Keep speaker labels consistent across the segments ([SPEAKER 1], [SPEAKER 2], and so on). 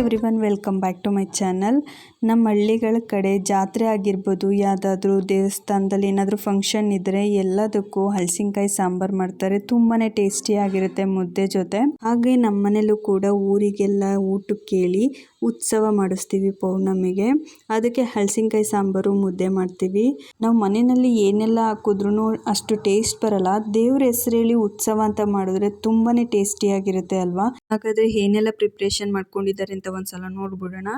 [SPEAKER 1] Everyone welcome back to my channel ನಮ್ಮ ಹಳ್ಳಿಗಳ ಕಡೆ ಜಾತ್ರೆ ಆಗಿರ್ಬೋದು, ಯಾವುದಾದ್ರೂ ದೇವಸ್ಥಾನದಲ್ಲಿ ಏನಾದರೂ ಫಂಕ್ಷನ್ ಇದ್ದರೆ ಎಲ್ಲದಕ್ಕೂ ಹಲಸಿನಕಾಯಿ ಸಾಂಬಾರು ಮಾಡ್ತಾರೆ. ತುಂಬಾ ಟೇಸ್ಟಿಯಾಗಿರುತ್ತೆ ಮುದ್ದೆ ಜೊತೆ. ಹಾಗೆ ನಮ್ಮ ಮನೇಲೂ ಕೂಡ ಊರಿಗೆಲ್ಲ ಊಟಕ್ಕೆ ಕೇಳಿ ಉತ್ಸವ ಮಾಡಿಸ್ತೀವಿ ಪೌರ್ಣಮಿಗೆ. ಅದಕ್ಕೆ ಹಲಸಿನಕಾಯಿ ಸಾಂಬಾರು, ಮುದ್ದೆ ಮಾಡ್ತೀವಿ. ನಾವು ಮನೆಯಲ್ಲಿ ಏನೆಲ್ಲ ಹಾಕಿದ್ರೂ ಅಷ್ಟು ಟೇಸ್ಟ್ ಬರಲ್ಲ. ದೇವ್ರ ಹೆಸರೇಳಿ ಉತ್ಸವ ಅಂತ ಮಾಡಿದ್ರೆ ತುಂಬಾ ಟೇಸ್ಟಿಯಾಗಿರುತ್ತೆ ಅಲ್ವಾ? ಹಾಗಾದರೆ ಏನೆಲ್ಲ ಪ್ರಿಪ್ರೇಷನ್ ಮಾಡ್ಕೊಂಡಿದ್ದಾರೆ ಅಂತ ಒಂದ್ಸಲ ನೋಡ್ಬಿಡೋಣ.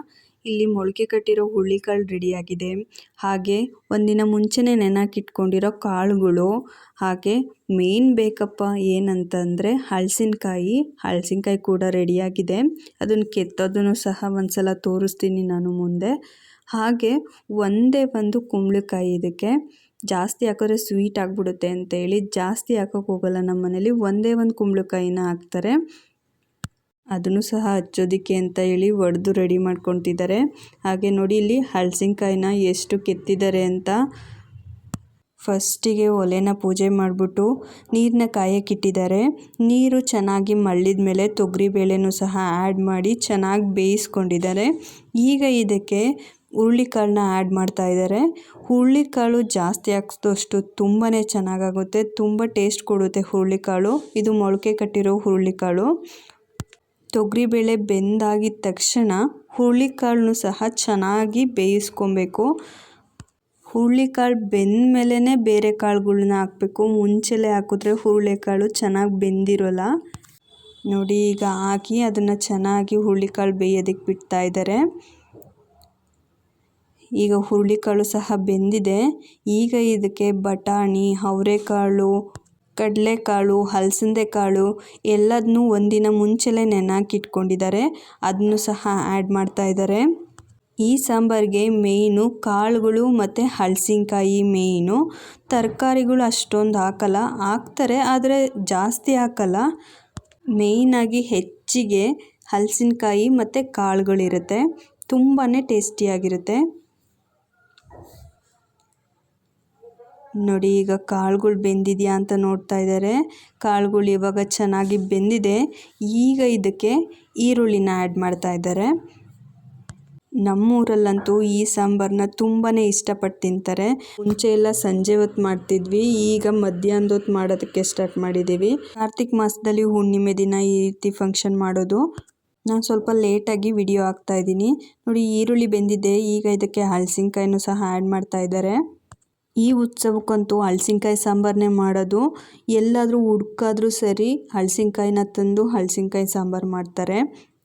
[SPEAKER 1] ಇಲ್ಲಿ ಮೊಳಕೆ ಕಟ್ಟಿರೋ ಹುಳ್ಳಿಕಾಳು ರೆಡಿಯಾಗಿದೆ ಹಾಗೆ ಒಂದಿನ ಮುಂಚೆನೇ ನೆನಕಿಟ್ಕೊಂಡಿರೋ ಕಾಳುಗಳು. ಹಾಗೆ ಮೇನ್ ಬೇಕಪ್ಪ ಏನಂತಂದರೆ ಹಲಸಿನಕಾಯಿ. ಹಲಸಿನಕಾಯಿ ಕೂಡ ರೆಡಿಯಾಗಿದೆ ಅದನ್ನು ಕೆತ್ತೋದನ್ನು ಸಹ ಒಂದ್ಸಲ ತೋರಿಸ್ತೀನಿ ನಾನು ಮುಂದೆ. ಹಾಗೆ ಒಂದೇ ಒಂದು ಕುಂಬಳಕಾಯಿ ಇದಕ್ಕೆ ಜಾಸ್ತಿ ಹಾಕಿದ್ರೆ ಸ್ವೀಟ್ ಆಗಿಬಿಡುತ್ತೆ ಅಂತೇಳಿ ಜಾಸ್ತಿ ಹಾಕೋಕ್ಕೋಗಲ್ಲ ನಮ್ಮ ಮನೇಲಿ ಒಂದೇ ಒಂದು ಕುಂಬಳಕಾಯಿನ ಹಾಕ್ತಾರೆ. ಅದನ್ನು ಸಹ ಹಚ್ಚೋದಕ್ಕೆ ಅಂತ ಹೇಳಿ ಒಡೆದು ರೆಡಿ ಮಾಡ್ಕೊತಿದ್ದಾರೆ ಹಾಗೆ ನೋಡಿ, ಇಲ್ಲಿ ಹಲಸಿನಕಾಯಿನ ಎಷ್ಟು ಕೆತ್ತಿದ್ದಾರೆ ಅಂತ. ಫಸ್ಟಿಗೆ ಒಲೆನ ಪೂಜೆ ಮಾಡಿಬಿಟ್ಟು ನೀರನ್ನ ಕಾಯಕ್ಕಿಟ್ಟಿದ್ದಾರೆ ನೀರು ಚೆನ್ನಾಗಿ ಮಳ್ಳಿದ ಮೇಲೆ ತೊಗರಿಬೇಳೆನೂ ಸಹ ಆ್ಯಡ್ ಮಾಡಿ ಚೆನ್ನಾಗಿ ಬೇಯಿಸ್ಕೊಂಡಿದ್ದಾರೆ. ಈಗ ಇದಕ್ಕೆ ಹುರುಳಿಕಾಳನ್ನ ಆ್ಯಡ್ ಮಾಡ್ತಾ ಇದ್ದಾರೆ. ಹುರುಳಿಕಾಳು ಜಾಸ್ತಿ ಹಾಕಿದಷ್ಟು ತುಂಬಾ ಚೆನ್ನಾಗಾಗುತ್ತೆ. ತುಂಬ ಟೇಸ್ಟ್ ಕೊಡುತ್ತೆ ಹುರುಳಿಕಾಳು ಇದು ಮೊಳಕೆ ಕಟ್ಟಿರೋ ಹುರುಳಿಕಾಳು ತೊಗರಿಬೇಳೆ ಬೆಂದಾಗಿದ ತಕ್ಷಣ ಹುರುಳಿಕಾಳನ್ನು ಸಹ ಚೆನ್ನಾಗಿ ಬೇಯಿಸ್ಕೊಬೇಕು. ಹುರುಳಿಕಾಳು ಬೆಂದ ಮೇಲೇ ಬೇರೆ ಕಾಳುಗಳ್ನ ಹಾಕಬೇಕು. ಮುಂಚೆಲೇ ಹಾಕಿದ್ರೆ ಹುರುಳಿಕಾಳು ಚೆನ್ನಾಗಿ ಬೆಂದಿರೋಲ್ಲ. ನೋಡಿ, ಈಗ ಹಾಕಿ ಅದನ್ನು ಚೆನ್ನಾಗಿ ಹುರುಳಿಕಾಳು ಬೇಯೋದಕ್ಕೆ ಬಿಡ್ತಾ ಇದ್ದಾರೆ ಈಗ ಹುರುಳಿಕಾಳು ಸಹ ಬೆಂದಿದೆ. ಈಗ ಇದಕ್ಕೆ ಬಟಾಣಿ, ಅವರೆಕಾಳು ಕಡಲೆಕಾಳು ಹಲಸಂದೆ ಕಾಳು ಎಲ್ಲದನ್ನೂ ಒಂದಿನ ಮುಂಚೆಲೇ ನೆನಾಕಿಟ್ಕೊಂಡಿದ್ದಾರೆ. ಅದನ್ನು ಸಹ ಆ್ಯಡ್ ಮಾಡ್ತಾ ಇದ್ದಾರೆ. ಈ ಸಾಂಬಾರಿಗೆ ಮೇಯ್ನು ಕಾಳುಗಳು ಮತ್ತು ಹಲಸಿನಕಾಯಿ ಮೇಯ್ನು. ತರಕಾರಿಗಳು ಅಷ್ಟೊಂದು ಹಾಕಲ್ಲ. ಹಾಕ್ತಾರೆ, ಆದರೆ ಜಾಸ್ತಿ ಹಾಕಲ್ಲ. ಮೇಯ್ನಾಗಿ ಹೆಚ್ಚಿಗೆ ಹಲಸಿನಕಾಯಿ ಮತ್ತು ಕಾಳುಗಳಿರುತ್ತೆ. ತುಂಬಾ ಟೇಸ್ಟಿಯಾಗಿರುತ್ತೆ. ನೋಡಿ, ಈಗ ಕಾಳುಗಳು ಬೆಂದಿದೆಯಾ ಅಂತ ನೋಡ್ತಾ ಇದ್ದಾರೆ ಕಾಳುಗಳು ಇವಾಗ ಚೆನ್ನಾಗಿ ಬೆಂದಿದೆ. ಈಗ ಇದಕ್ಕೆ ಈರುಳ್ಳಿನ ಆ್ಯಡ್ ಮಾಡ್ತಾ ಇದ್ದಾರೆ ನಮ್ಮೂರಲ್ಲಂತೂ ಈ ಸಾಂಬಾರನ್ನ ತುಂಬಾ ಇಷ್ಟಪಟ್ಟು ತಿಂತಾರೆ. ಮುಂಚೆ ಎಲ್ಲ ಸಂಜೆ ಹೊತ್ತು ಮಾಡ್ತಿದ್ವಿ, ಈಗ ಮಧ್ಯಾಹ್ನದ ಹೊತ್ತು ಮಾಡೋದಕ್ಕೆ ಸ್ಟಾರ್ಟ್ ಮಾಡಿದ್ದೀವಿ ಕಾರ್ತಿಕ್ ಮಾಸದಲ್ಲಿ ಹುಣ್ಣಿಮೆ ದಿನ ಈ ರೀತಿ ಫಂಕ್ಷನ್ ಮಾಡೋದು. ನಾನು ಸ್ವಲ್ಪ ಲೇಟಾಗಿ ವಿಡಿಯೋ ಹಾಕ್ತಾ ಇದ್ದೀನಿ. ನೋಡಿ, ಈರುಳ್ಳಿ ಬೆಂದಿದೆ, ಈಗ ಇದಕ್ಕೆ ಹಲಸಿನಕಾಯಿನೂ ಸಹ ಆ್ಯಡ್ ಮಾಡ್ತಾ ಇದ್ದಾರೆ ಈ ಉತ್ಸವಕ್ಕಂತೂ ಹಲಸಿನ್ಕಾಯಿ ಸಾಂಬಾರನ್ನೇ ಮಾಡೋದು. ಎಲ್ಲಾದರೂ ಹುಡ್ಕಾದ್ರೂ ಸರಿ ಹಲಸಿನ್ಕಾಯಿನ ತಂದು ಹಲಸಿನ್ಕಾಯಿ ಸಾಂಬಾರು ಮಾಡ್ತಾರೆ.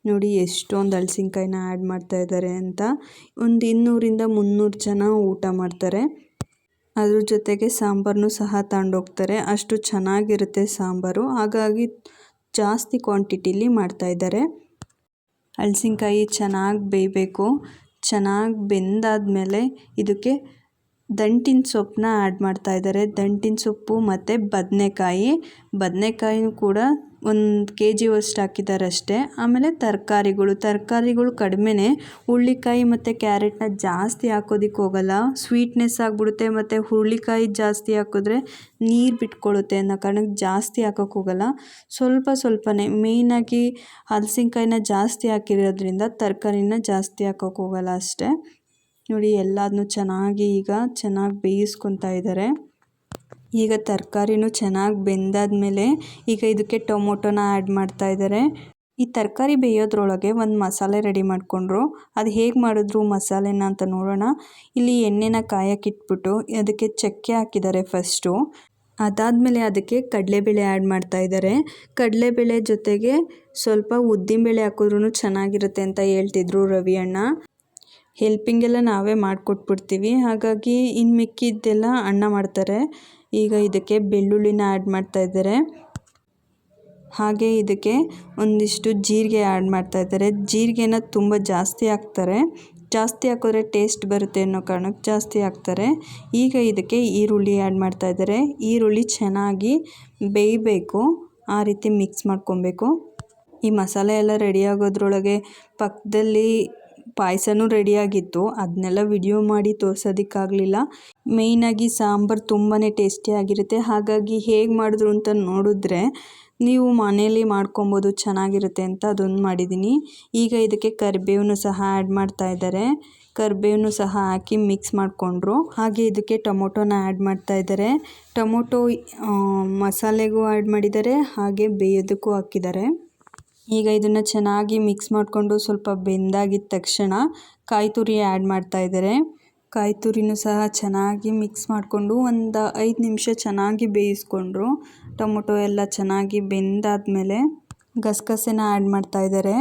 [SPEAKER 1] ನೋಡಿ ಎಷ್ಟೊಂದು ಹಲಸಿನ್ಕಾಯಿನ ಆ್ಯಡ್ ಮಾಡ್ತಾ ಇದ್ದಾರೆ ಅಂತ. ಒಂದು ಇನ್ನೂರಿಂದ ಮುನ್ನೂರು ಜನ ಊಟ ಮಾಡ್ತಾರೆ. ಅದ್ರ ಜೊತೆಗೆ ಸಾಂಬಾರನ್ನೂ ಸಹ ತಗೊಂಡೋಗ್ತಾರೆ ಅಷ್ಟು ಚೆನ್ನಾಗಿರುತ್ತೆ ಸಾಂಬಾರು. ಹಾಗಾಗಿ ಜಾಸ್ತಿ ಕ್ವಾಂಟಿಟಿಲಿ ಮಾಡ್ತಾಯಿದ್ದಾರೆ ಹಲಸಿನ್ಕಾಯಿ ಚೆನ್ನಾಗಿ ಬೇಯಬೇಕು. ಚೆನ್ನಾಗಿ ಬೆಂದಾದಮೇಲೆ ಇದಕ್ಕೆ ದಂಟಿನ ಸೊಪ್ಪನ್ನ ಆ್ಯಡ್ ಮಾಡ್ತಾ ಇದ್ದಾರೆ ದಂಟಿನ ಸೊಪ್ಪು ಮತ್ತು ಬದನೆಕಾಯಿ. ಬದನೆಕಾಯಿನೂ ಕೂಡ ಒಂದು ಕೆ ಜಿವಷ್ಟು ಹಾಕಿದ್ದಾರೆ ಅಷ್ಟೇ. ಆಮೇಲೆ ತರಕಾರಿಗಳು. ತರಕಾರಿಗಳು ಕಡಿಮೆನೇ. ಹುರುಳಿಕಾಯಿ ಮತ್ತು ಕ್ಯಾರೆಟ್ನ ಜಾಸ್ತಿ ಹಾಕೋದಿಕ್ಕೆ ಹೋಗಲ್ಲ. ಸ್ವೀಟ್ನೆಸ್ ಆಗಿಬಿಡುತ್ತೆ ಮತ್ತು ಹುರುಳಿಕಾಯಿ ಜಾಸ್ತಿ ಹಾಕಿದ್ರೆ ನೀರು ಬಿಟ್ಕೊಳ್ಳುತ್ತೆ ಅನ್ನೋ ಕಾರಣಕ್ಕೆ ಜಾಸ್ತಿ ಹಾಕೋಕ್ಕೆ ಹೋಗಲ್ಲ. ಸ್ವಲ್ಪ ಸ್ವಲ್ಪನೇ. ಮೇಯ್ನಾಗಿ ಹಲಸಿನ್ಕಾಯಿನ ಜಾಸ್ತಿ ಹಾಕಿರೋದ್ರಿಂದ ತರಕಾರಿನ ಜಾಸ್ತಿ ಹಾಕೋಕ್ಕೆ ಹೋಗಲ್ಲ ಅಷ್ಟೇ. ನೋಡಿ ಎಲ್ಲದನ್ನೂ ಚೆನ್ನಾಗಿ ಈಗ ಚೆನ್ನಾಗಿ ಬೇಯಿಸ್ಕೊತಾ ಇದ್ದಾರೆ ಈಗ ತರಕಾರಿನೂ ಚೆನ್ನಾಗಿ ಬೆಂದಾದ್ಮೇಲೆ ಈಗ ಇದಕ್ಕೆ ಟೊಮೊಟೊನ ಆ್ಯಡ್ ಮಾಡ್ತಾ ಇದ್ದಾರೆ ಈ ತರಕಾರಿ ಬೇಯೋದ್ರೊಳಗೆ ಒಂದು ಮಸಾಲೆ ರೆಡಿ ಮಾಡಿಕೊಂಡ್ರು. ಅದು ಹೇಗೆ ಮಾಡಿದ್ರು ಮಸಾಲೆನ ಅಂತ ನೋಡೋಣ. ಇಲ್ಲಿ ಎಣ್ಣೆನ ಕಾಯಕ್ಕಿಟ್ಬಿಟ್ಟು ಅದಕ್ಕೆ ಚಕ್ಕೆ ಹಾಕಿದ್ದಾರೆ ಫಸ್ಟು. ಅದಾದಮೇಲೆ ಅದಕ್ಕೆ ಕಡಲೆಬೇಳೆ ಆ್ಯಡ್ ಮಾಡ್ತಾ ಇದ್ದಾರೆ ಕಡಲೆಬೇಳೆ ಜೊತೆಗೆ ಸ್ವಲ್ಪ ಉದ್ದಿನಬೇಳೆ ಹಾಕಿದ್ರೂ ಚೆನ್ನಾಗಿರುತ್ತೆ ಅಂತ ಹೇಳ್ತಿದ್ರು ರವಿ ಅಣ್ಣ ಹೆಲ್ಪಿಂಗೆಲ್ಲ ನಾವೇ ಮಾಡಿಕೊಟ್ಬಿಡ್ತೀವಿ. ಹಾಗಾಗಿ ಇನ್ನು ಮಿಕ್ಕಿದ್ದೆಲ್ಲ ಅಣ್ಣ ಮಾಡ್ತಾರೆ. ಈಗ ಇದಕ್ಕೆ ಬೆಳ್ಳುಳ್ಳಿನ ಆ್ಯಡ್ ಮಾಡ್ತಾ ಇದ್ದಾರೆ. ಹಾಗೆ ಇದಕ್ಕೆ ಒಂದಿಷ್ಟು ಜೀರಿಗೆ ಆ್ಯಡ್ ಮಾಡ್ತಾ ಇದ್ದಾರೆ. ಜೀರಿಗೆನ ತುಂಬ ಜಾಸ್ತಿ ಹಾಕ್ತಾರೆ. ಜಾಸ್ತಿ ಹಾಕಿದ್ರೆ ಟೇಸ್ಟ್ ಬರುತ್ತೆ ಅನ್ನೋ ಕಾರಣಕ್ಕೆ ಜಾಸ್ತಿ ಹಾಕ್ತಾರೆ. ಈಗ ಇದಕ್ಕೆ ಈರುಳ್ಳಿ ಆ್ಯಡ್ ಮಾಡ್ತಾ ಇದ್ದಾರೆ. ಈರುಳ್ಳಿ ಚೆನ್ನಾಗಿ ಬೇಯಬೇಕು. ಆ ರೀತಿ ಮಿಕ್ಸ್ ಮಾಡ್ಕೊಬೇಕು. ಈ ಮಸಾಲೆ ಎಲ್ಲ ರೆಡಿ ಆಗೋದ್ರೊಳಗೆ ಪಕ್ಕದಲ್ಲಿ ಪಾಯಸನೂ ರೆಡಿಯಾಗಿತ್ತು. ಅದನ್ನೆಲ್ಲ ವಿಡಿಯೋ ಮಾಡಿ ತೋರ್ಸೋದಕ್ಕಾಗಲಿಲ್ಲ. ಮೇಯ್ನಾಗಿ ಸಾಂಬಾರು ತುಂಬಾ ಟೇಸ್ಟಿಯಾಗಿರುತ್ತೆ ಹಾಗಾಗಿ ಹೇಗೆ ಮಾಡಿದ್ರು ಅಂತ ನೋಡಿದ್ರೆ, ನೀವು ಮನೇಲಿ ಮಾಡ್ಕೊಬೋದು, ಚೆನ್ನಾಗಿರುತ್ತೆ ಅಂತ ಅದೊಂದು ಮಾಡಿದ್ದೀನಿ ಈಗ ಇದಕ್ಕೆ ಕರಿಬೇವನ್ನು ಸಹ ಆ್ಯಡ್ ಮಾಡ್ತಾ ಇದ್ದಾರೆ ಕರಿಬೇವನ್ನು ಸಹ ಹಾಕಿ ಮಿಕ್ಸ್ ಮಾಡಿಕೊಂಡ್ರು. ಹಾಗೆ ಇದಕ್ಕೆ ಟೊಮೊಟೊನ ಆ್ಯಡ್ ಮಾಡ್ತಾ ಇದ್ದಾರೆ ಟೊಮೊಟೊ ಮಸಾಲೆಗೂ ಆ್ಯಡ್ ಮಾಡಿದ್ದಾರೆ ಹಾಗೆ ಬೇಯೋದಕ್ಕೂ ಹಾಕಿದ್ದಾರೆ ಈಗ ಇದನ್ನು ಚೆನ್ನಾಗಿ ಮಿಕ್ಸ್ ಮಾಡಿಕೊಂಡು ಸ್ವಲ್ಪ ಬೆಂದಾಗಿದ್ದ ತಕ್ಷಣ ಕಾಯಿ ತುರಿ ಆ್ಯಡ್ ಮಾಡ್ತಾ ಇದ್ದಾರೆ. ಕಾಯಿ ತುರಿನೂ ಸಹ ಚೆನ್ನಾಗಿ ಮಿಕ್ಸ್ ಮಾಡಿಕೊಂಡು ಒಂದು ಐದು ನಿಮಿಷ ಚೆನ್ನಾಗಿ ಬೇಯಿಸ್ಕೊಂಡ್ರು. ಟೊಮೊಟೊ ಎಲ್ಲ ಚೆನ್ನಾಗಿ ಬೆಂದಾದಮೇಲೆ ಗಸಗಸೆನ ಆ್ಯಡ್ ಮಾಡ್ತಾ ಇದ್ದಾರೆ.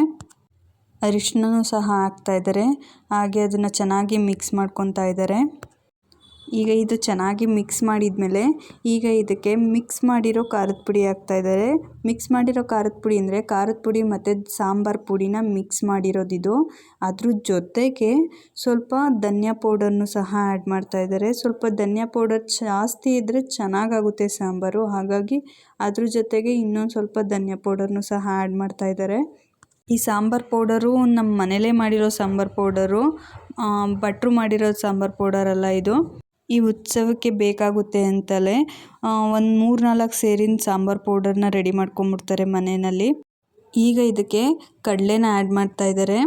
[SPEAKER 1] ಅರಿಶಿನೂ ಸಹ ಹಾಕ್ತಾ ಇದ್ದಾರೆ. ಹಾಗೆ ಅದನ್ನು ಚೆನ್ನಾಗಿ ಮಿಕ್ಸ್ ಮಾಡ್ಕೊತಾ ಇದ್ದಾರೆ. ಈಗ ಇದು ಚೆನ್ನಾಗಿ ಮಿಕ್ಸ್ ಮಾಡಿದ್ಮೇಲೆ ಈಗ ಇದಕ್ಕೆ ಮಿಕ್ಸ್ ಮಾಡಿರೋ ಖಾರದ ಪುಡಿ ಹಾಕ್ತಾ ಇದ್ದಾರೆ. ಮಿಕ್ಸ್ ಮಾಡಿರೋ ಖಾರದ ಪುಡಿ ಅಂದರೆ ಖಾರದ ಪುಡಿ ಮತ್ತು ಸಾಂಬಾರು ಪುಡಿನ ಮಿಕ್ಸ್ ಮಾಡಿರೋದಿದು ಅದ್ರ ಜೊತೆಗೆ ಸ್ವಲ್ಪ ಧನಿಯಾ ಪೌಡರ್ನು ಸಹ ಆ್ಯಡ್ ಮಾಡ್ತಾ ಇದ್ದಾರೆ. ಸ್ವಲ್ಪ ಧನಿಯಾ ಪೌಡರ್ ಜಾಸ್ತಿ ಇದ್ದರೆ ಚೆನ್ನಾಗಾಗುತ್ತೆ ಸಾಂಬಾರು. ಹಾಗಾಗಿ ಅದ್ರ ಜೊತೆಗೆ ಇನ್ನೊಂದು ಸ್ವಲ್ಪ ಧನಿಯಾ ಪೌಡರ್ನು ಸಹ ಆ್ಯಡ್ ಮಾಡ್ತಾ ಇದ್ದಾರೆ. ಈ ಸಾಂಬಾರು ಪೌಡರು ನಮ್ಮ ಮನೇಲೇ ಮಾಡಿರೋ ಸಾಂಬಾರು ಪೌಡರು ಭಟ್ರು ಮಾಡಿರೋ ಸಾಂಬಾರು ಪೌಡರಲ್ಲ ಇದು. ಈ ಉತ್ಸವಕ್ಕೆ ಬೇಕಾಗುತ್ತೆ ಅಂತಲೇ ಒಂದು ಮೂರು ನಾಲ್ಕು ಸೇರಿನ ಸಾಂಬಾರು ಪೌಡರ್ನ ರೆಡಿ ಮಾಡ್ಕೊಂಬಿಡ್ತಾರೆ ಮನೆಯಲ್ಲಿ. ಈಗ ಇದಕ್ಕೆ ಕಡಲೆನ ಆ್ಯಡ್ ಮಾಡ್ತಾ ಇದ್ದಾರೆ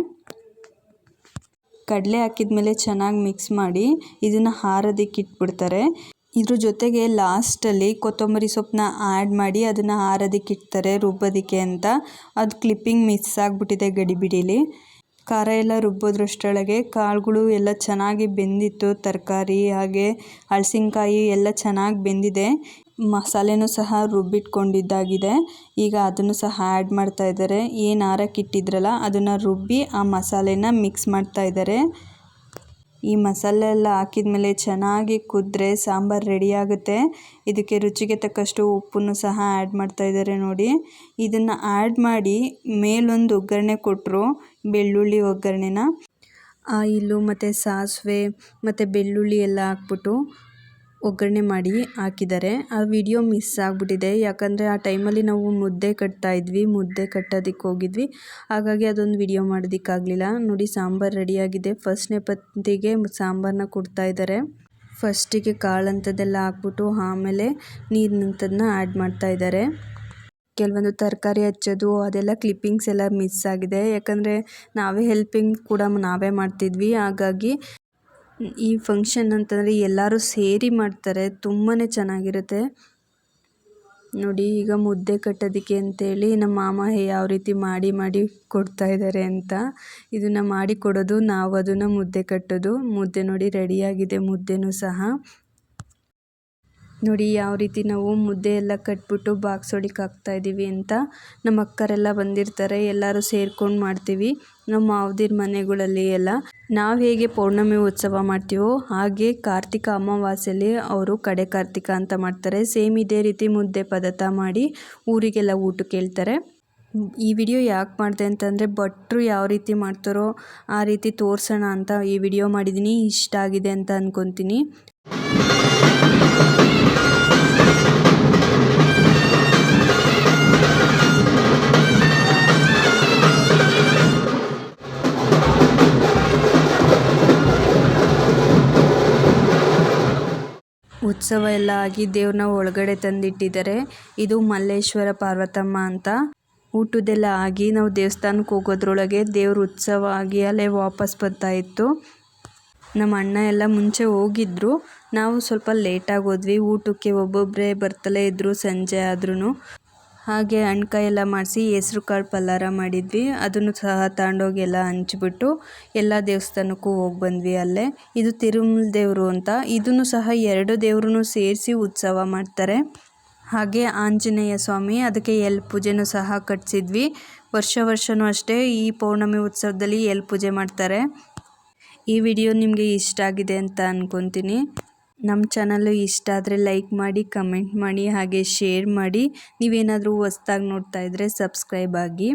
[SPEAKER 1] ಕಡಲೆ ಹಾಕಿದ್ಮೇಲೆ ಚೆನ್ನಾಗಿ ಮಿಕ್ಸ್ ಮಾಡಿ ಇದನ್ನು ಹಾರೋದಕ್ಕೆ ಇಟ್ಬಿಡ್ತಾರೆ. ಇದ್ರ ಜೊತೆಗೆ ಲಾಸ್ಟಲ್ಲಿ ಕೊತ್ತಂಬರಿ ಸೊಪ್ಪನ್ನ ಆ್ಯಡ್ ಮಾಡಿ ಅದನ್ನು ಹಾರೋದಕ್ಕೆ ಇಡ್ತಾರೆ ರುಬ್ಬೋದಕ್ಕೆ ಅಂತ. ಅದು ಕ್ಲಿಪ್ಪಿಂಗ್ ಮಿಸ್ ಆಗಿಬಿಟ್ಟಿದೆ ಗಡಿಬಿಡೀಲಿ. ಖಾರ ಎಲ್ಲ ರುಬ್ಬೋದ್ರಷ್ಟರೊಳಗೆ ಕಾಳುಗಳು ಎಲ್ಲ ಚೆನ್ನಾಗಿ ಬೆಂದಿತ್ತು, ತರಕಾರಿ ಹಾಗೆ ಹಲಸಿನ್ಕಾಯಿ ಎಲ್ಲ ಚೆನ್ನಾಗಿ ಬೆಂದಿದೆ. ಮಸಾಲೆನೂ ಸಹ ರುಬ್ಬಿಟ್ಕೊಂಡಿದ್ದಾಗಿದೆ. ಈಗ ಅದನ್ನು ಸಹ ಆ್ಯಡ್ ಮಾಡ್ತಾ ಇದ್ದಾರೆ. ಏನು ಆರಕ್ಕಿಟ್ಟಿದ್ರಲ್ಲ ಅದನ್ನು ರುಬ್ಬಿ ಆ ಮಸಾಲೆನ ಮಿಕ್ಸ್ ಮಾಡ್ತಾ ಇದ್ದಾರೆ. ಈ ಮಸಾಲೆ ಎಲ್ಲ ಹಾಕಿದ ಮೇಲೆ ಚೆನ್ನಾಗಿ ಕುದ್ರೆ ಸಾಂಬಾರು ರೆಡಿಯಾಗುತ್ತೆ ಇದಕ್ಕೆ ರುಚಿಗೆ ತಕ್ಕಷ್ಟು ಉಪ್ಪನ್ನು ಸಹ ಆ್ಯಡ್ ಮಾಡ್ತಾ ಇದ್ದಾರೆ ನೋಡಿ. ಇದನ್ನು ಆ್ಯಡ್ ಮಾಡಿ ಮೇಲೊಂದು ಒಗ್ಗರಣೆ ಕೊಟ್ಟರು ಬೆಳ್ಳುಳ್ಳಿ ಒಗ್ಗರಣೆನ ಆಯಿಲು ಮತ್ತು ಸಾಸಿವೆ ಮತ್ತು ಬೆಳ್ಳುಳ್ಳಿ ಎಲ್ಲ ಹಾಕ್ಬಿಟ್ಟು ಒಗ್ಗರಣೆ ಮಾಡಿ ಹಾಕಿದ್ದಾರೆ. ಆ ವಿಡಿಯೋ ಮಿಸ್ ಆಗಿಬಿಟ್ಟಿದೆ. ಯಾಕಂದರೆ ಆ ಟೈಮಲ್ಲಿ ನಾವು ಮುದ್ದೆ ಕಟ್ತಾ ಇದ್ವಿ, ಮುದ್ದೆ ಕಟ್ಟೋದಕ್ಕೆ ಹೋಗಿದ್ವಿ. ಹಾಗಾಗಿ ಅದೊಂದು ವಿಡಿಯೋ ಮಾಡೋದಕ್ಕಾಗಲಿಲ್ಲ. ನೋಡಿ, ಸಾಂಬಾರು ರೆಡಿಯಾಗಿದೆ. ಫಸ್ಟ್ನೇ ಪಂತಿಗೆ ಸಾಂಬಾರನ್ನ ಕೊಡ್ತಾ ಇದ್ದಾರೆ. ಫಸ್ಟಿಗೆ ಕಾಳಂಥದ್ದೆಲ್ಲ ಹಾಕ್ಬಿಟ್ಟು ಆಮೇಲೆ ನೀರಿನಂಥದ್ದನ್ನ ಆ್ಯಡ್ ಮಾಡ್ತಾ ಇದ್ದಾರೆ. ಕೆಲವೊಂದು ತರಕಾರಿ ಹಚ್ಚೋದು, ಅದೆಲ್ಲ ಕ್ಲಿಪ್ಪಿಂಗ್ಸ್ ಎಲ್ಲ ಮಿಸ್ ಆಗಿದೆ. ಯಾಕಂದರೆ ನಾವೇ ಹೆಲ್ಪಿಂಗ್ ಕೂಡ ನಾವೇ ಮಾಡ್ತಿದ್ವಿ. ಹಾಗಾಗಿ ಈ ಫಂಕ್ಷನ್ ಅಂತಂದರೆ ಎಲ್ಲರೂ ಸೇರಿ ಮಾಡ್ತಾರೆ. ತುಂಬಾ ಚೆನ್ನಾಗಿರುತ್ತೆ. ನೋಡಿ, ಈಗ ಮುದ್ದೆ ಕಟ್ಟೋದಕ್ಕೆ ಅಂತೇಳಿ ನಮ್ಮ ಮಾಮ ಯಾವ ರೀತಿ ಮಾಡಿ ಮಾಡಿ ಕೊಡ್ತಾ ಇದ್ದಾರೆ ಅಂತ. ಇದನ್ನು ಮಾಡಿ ಕೊಡೋದು, ನಾವು ಅದನ್ನು ಮುದ್ದೆ ಕಟ್ಟೋದು. ಮುದ್ದೆ ನೋಡಿ ರೆಡಿಯಾಗಿದೆ ಮುದ್ದೆನೂ ಸಹ. ನೋಡಿ, ಯಾವ ರೀತಿ ನಾವು ಮುದ್ದೆ ಎಲ್ಲ ಕಟ್ಬಿಟ್ಟು ಬಾಗ್ಸೋಳಿಕ್ಕೆ ಇದ್ದೀವಿ ಅಂತ ನಮ್ಮ ಅಕ್ಕರೆಲ್ಲ ಬಂದಿರ್ತಾರೆ. ಎಲ್ಲರೂ ಸೇರ್ಕೊಂಡು ಮಾಡ್ತೀವಿ. ನಮ್ಮ ಮಾವದಿರ ಮನೆಗಳಲ್ಲಿ ಎಲ್ಲ. ನಾವು ಹೇಗೆ ಪೌರ್ಣಮಿ ಉತ್ಸವ ಮಾಡ್ತೀವೋ ಹಾಗೆ ಕಾರ್ತಿಕ ಅಮಾವಾಸ್ಯೆಯಲ್ಲಿ ಅವರು ಕಡೆ ಕಾರ್ತಿಕ ಅಂತ ಮಾಡ್ತಾರೆ. ಸೇಮ್ ಇದೇ ರೀತಿ ಮುದ್ದೆ ಪದಾರ್ಥ ಮಾಡಿ ಊರಿಗೆಲ್ಲ ಊಟಕ್ಕೆ ಹೇಳ್ತಾರೆ ಈ ವಿಡಿಯೋ ಯಾಕೆ ಮಾಡಿದೆ ಅಂತಂದರೆ ಭಟ್ರು ಯಾವ ರೀತಿ ಮಾಡ್ತಾರೋ ಆ ರೀತಿ ತೋರಿಸೋಣ ಅಂತ ಈ ವಿಡಿಯೋ ಮಾಡಿದ್ದೀನಿ. ಇಷ್ಟ ಆಗಿದೆ ಅಂತ ಅಂದ್ಕೊತೀನಿ ಉತ್ಸವ ಎಲ್ಲ ಆಗಿ ದೇವ್ರನ್ನ ಒಳಗಡೆ ತಂದಿಟ್ಟಿದ್ದಾರೆ. ಇದು ಮಲ್ಲೇಶ್ವರ ಪಾರ್ವತಮ್ಮ ಅಂತ. ಊಟದೆಲ್ಲ ಆಗಿ ನಾವು ದೇವಸ್ಥಾನಕ್ಕೆ ಹೋಗೋದ್ರೊಳಗೆ ದೇವ್ರ ಉತ್ಸವ ಆಗಿ ಅಲ್ಲೇ ವಾಪಸ್ ಬರ್ತಾ ಇತ್ತು. ನಮ್ಮ ಅಣ್ಣ ಎಲ್ಲ ಮುಂಚೆ ಹೋಗಿದ್ರು. ನಾವು ಸ್ವಲ್ಪ ಲೇಟಾಗಿ ಹೋದ್ವಿ. ಊಟಕ್ಕೆ ಒಬ್ಬೊಬ್ಬರೇ ಬರ್ತಲೇ ಇದ್ದರು ಸಂಜೆ ಆದ್ರೂ ಹಾಗೆ ಅಣ್ಕಾಯಿ ಎಲ್ಲ ಮಾಡಿಸಿ ಹೆಸ್ರು ಕಾಳು ಪಲ್ಲಾರ ಮಾಡಿದ್ವಿ. ಅದನ್ನು ಸಹ ತಗೊಂಡೋಗಿ ಎಲ್ಲ ಹಂಚ್ಬಿಟ್ಟು ಎಲ್ಲ ದೇವಸ್ಥಾನಕ್ಕೂ ಹೋಗಿ ಬಂದ್ವಿ ಅಲ್ಲೇ. ಇದು ತಿರುಮಲ ದೇವರು ಅಂತ. ಇದನ್ನು ಸಹ ಎರಡು ದೇವ್ರೂ ಸೇರಿಸಿ ಉತ್ಸವ ಮಾಡ್ತಾರೆ. ಹಾಗೆ ಆಂಜನೇಯ ಸ್ವಾಮಿ ಅದಕ್ಕೆ ಎಲ್ ಪೂಜೆನೂ ಸಹ ಕಟ್ಸಿದ್ವಿ. ವರ್ಷ ವರ್ಷವೂ ಅಷ್ಟೇ ಈ ಪೌರ್ಣಮಿ ಉತ್ಸವದಲ್ಲಿ ಎಲ್ ಪೂಜೆ ಮಾಡ್ತಾರೆ. ಈ ವಿಡಿಯೋ ನಿಮಗೆ ಇಷ್ಟ ಆಗಿದೆ ಅಂತ ಅಂದ್ಕೊತೀನಿ ನಮ್ಮ ಚಾನಲ್ಲು ಇಷ್ಟ ಆದರೆ ಲೈಕ್ ಮಾಡಿ, ಕಮೆಂಟ್ ಮಾಡಿ, ಹಾಗೆ ಶೇರ್ ಮಾಡಿ. ನೀವೇನಾದರೂ ಹೊಸ್ದಾಗಿ ನೋಡ್ತಾ ಇದ್ದರೆ ಸಬ್ಸ್ಕ್ರೈಬ್ ಆಗಿ.